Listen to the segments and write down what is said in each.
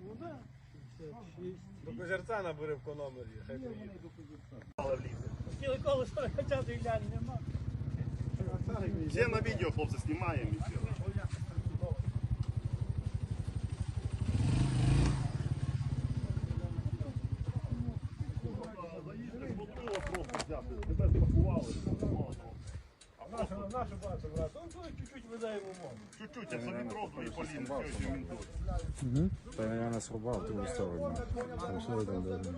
Ну так. До козерця набери в кономері. Хай приїде. Тіли коло що хоча ти глянь, нема. Все на відео, хлопці, знімаємо і все. Бутило просто взяти, тебе спакували. Нашу, нашу бачу, брат. Ну, то чуть-чуть видаємо мову. Чуть-чуть, як собі трохи і полін, все, що він тут. Та я нас рубав в другу сторону. Там що ви там даже?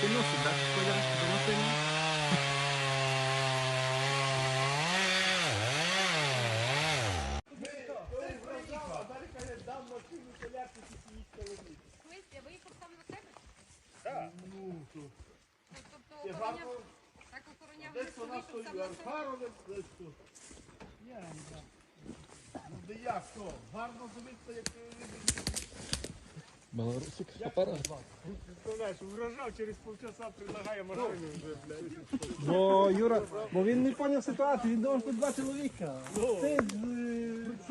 Ти носить, так? Твоя домашня. смислі, ви їх сам на себе? Так. Тобто охороняв, так охороняв лісу, вийшов сам на себе? Ну, де як, що? Гарно дивитися, як Представляєш, вражав через полчаса предлагає машину вже, блядь. Бо Юра, бо він не поняв ситуацію, він думав, що два чоловіка. Ти з е,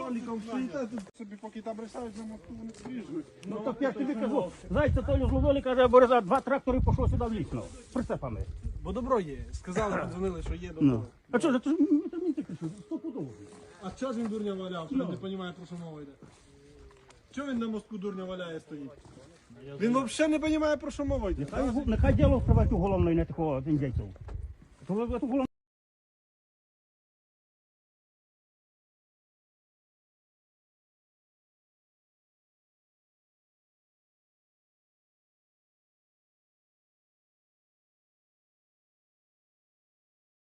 Толіком стоїте собі, поки там рисають на мотку, вони свіжуть. Ну так я ж тобі кажу, зайця Толю зловили, каже, Бориза, два трактори пішов сюди в лісно. Прицепами. Бо добро є. Сказали, подзвонили, що є добро. Ну. А що, це ж мені там не ти кажу, сто. А чого ж він дурня валяв, що він не розуміє, про що мова йде? Чого він на мостку дурня валяє стоїть? Він взагалі не розуміє, про що мова йде. Нехай, нехай діло вставати уголовно і не такого індійців. То ви